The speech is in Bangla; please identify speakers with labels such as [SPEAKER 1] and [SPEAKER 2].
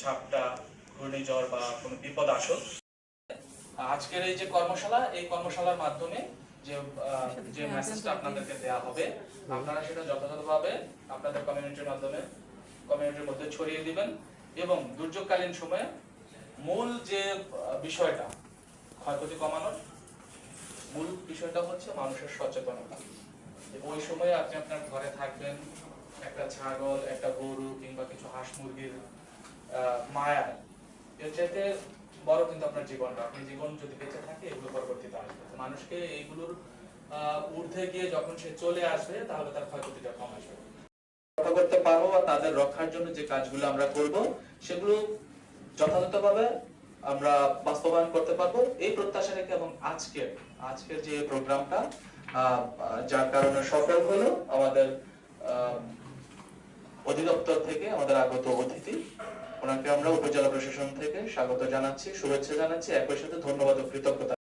[SPEAKER 1] ঝাপটা ঘূর্ণিঝড় বা কোনো বিপদ আসুক। আজকের এই যে কর্মশালা, এই কর্মশালার মাধ্যমে যে যে মেসেজটা আপনাদেরকে দেওয়া হবে, আপনারা সেটা যথাযথভাবে আপনাদের কমিউনিটির মাধ্যমে কমিউনিটির মধ্যে ছড়িয়ে দিবেন এবং দুর্যোগকালীন সময়ে মূল যে বিষয়টা, ক্ষয়ক্ষতি কমানোর মূল বিষয়টা হচ্ছে মানুষের সচেতনতা। ওই সময়ে আপনি আপনার ঘরে থাকবেন, একটা ছাগল, একটা গরু কিংবা কিছু হাঁস মুরগির চাইতে বড় কিন্তু আপনার জীবনটা। আপনি জীবন যদি বেঁচে থাকে, এগুলো পরবর্তীতে আসবে। মানুষকে এইগুলোর ঊর্ধ্বে গিয়ে যখন সে চলে আসবে, তাহলে তার ক্ষয়ক্ষতিটা কম আসবে। করতে পারব বা তাদের রক্ষার জন্য যে কাজগুলো আমরা করব, সেগুলো যথাযথভাবে আমরা বাস্তবায়ন করতে পারব। এই প্রত্যাশা রেখে এবং আজকের আজকের যে প্রোগ্রামটা যার কারণে সফল হলো আমাদের অধিদপ্তর থেকে আমাদের আগত অতিথি। ওনাকে আমরা উপজেলা প্রশাসন থেকে স্বাগত জানাচ্ছি শুভেচ্ছা জানাচ্ছি। একই সাথে ধন্যবাদ ও কৃতজ্ঞতা